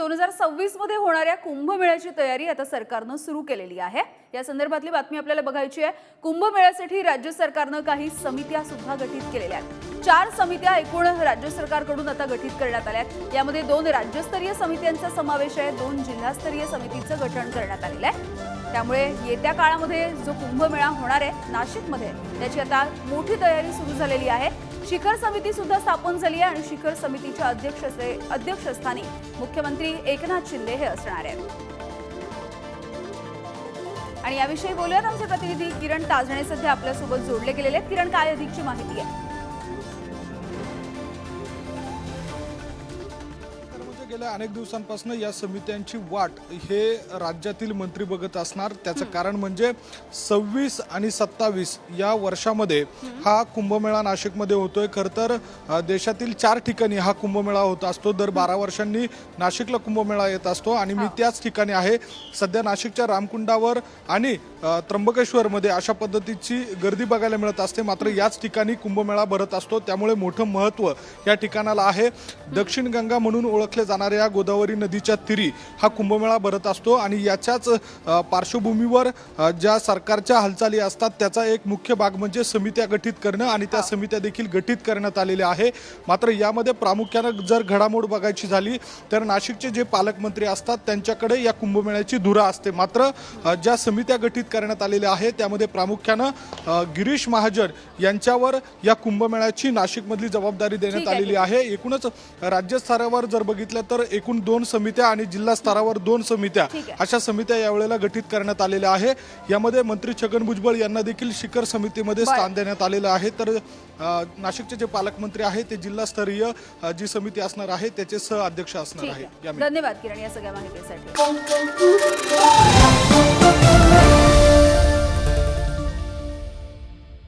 दोन हजार सव्वीसमध्ये होणाऱ्या कुंभमेळ्याची तयारी आता सरकारनं सुरू केलेली आहे. या संदर्भातली बातमी आपल्याला बघायची आहे. कुंभमेळ्यासाठी राज्य सरकारनं काही समित्या सुद्धा गठीत केलेल्या आहेत. चार समित्या एकूण राज्य सरकारकडून आता गठीत करण्यात आल्या आहेत. यामध्ये दोन राज्यस्तरीय समित्यांचा समावेश आहे. दोन जिल्हास्तरीय समितीचं गठन करण्यात आलेलं आहे. त्यामुळे येत्या काळामध्ये जो कुंभमेळा होणार आहे नाशिकमध्ये त्याची आता मोठी तयारी सुरू झालेली आहे. शिखर समिती सुद्धा स्थापन झाली आहे आणि शिखर समितीच्या अध्यक्ष अध्यक्षस्थानी मुख्यमंत्री एकनाथ शिंदे हे असणार आहेत. आणि याविषयी बोलूयात आमचे प्रतिनिधी किरण ताजणे सध्या आपल्यासोबत जोडले गेलेले आहेत. किरण काय अधिकची माहिती आहे? गेल्या अनेक दिवसांपासून या समित्यांची वाट हे राज्यातील मंत्री बघत असणार. त्याचं कारण म्हणजे सव्वीस आणि सत्तावीस या वर्षामध्ये हा. कुंभमेळा नाशिकमध्ये होतोय. खरं तर देशातील चार ठिकाणी हा कुंभमेळा होत असतो. दर बारा वर्षांनी नाशिकला कुंभमेळा येत असतो आणि मी त्याच ठिकाणी आहे. सध्या नाशिकच्या रामकुंडावर आणि त्र्यंबकेश्वरमध्ये अशा पद्धतीची गर्दी बघायला मिळत असते. मात्र याच ठिकाणी कुंभमेळा भरत असतो. त्यामुळे मोठं महत्त्व या ठिकाणाला आहे. दक्षिण गंगा म्हणून ओळखले जाणाऱ्या गोदावरी नदीच्या तीरी हा कुंभमेळा भरत असतो आणि याच्याच पार्श्वभूमीवर ज्या सरकारच्या हालचाली असतात त्याचा एक मुख्य भाग म्हणजे समित्या गठीत करणं आणि त्या समित्या देखील गठीत करण्यात आलेल्या आहे. मात्र यामध्ये प्रामुख्यानं जर घडामोड बघायची झाली तर नाशिकचे जे पालकमंत्री असतात त्यांच्याकडे या कुंभमेळ्याची धुरा असते. मात्र ज्या समित्या गठीत करण्यात आलेल्या आहेत त्यामध्ये प्रामुख्यानं गिरीश महाजन यांच्यावर या कुंभमेळ्याची नाशिकमधली जबाबदारी देण्यात आहे, आलेली आहे. एकूणच राज्य स्तरावर जर बघितलं तर एकूण दोन समित्या आणि जिल्हा स्तरावर दोन समित्या आहे. अशा समित्या यावेळेला गठीत करण्यात आलेल्या आहे. यामध्ये मंत्री छगन भुजबळ यांना देखील शिखर समितीमध्ये. स्थान देण्यात आलेलं आहे. तर नाशिकचे जे पालकमंत्री आहेत ते जिल्हास्तरीय जी समिती असणार आहे त्याचे सह अध्यक्ष असणार आहे. धन्यवाद किरण या सगळ्या माहितीसाठी.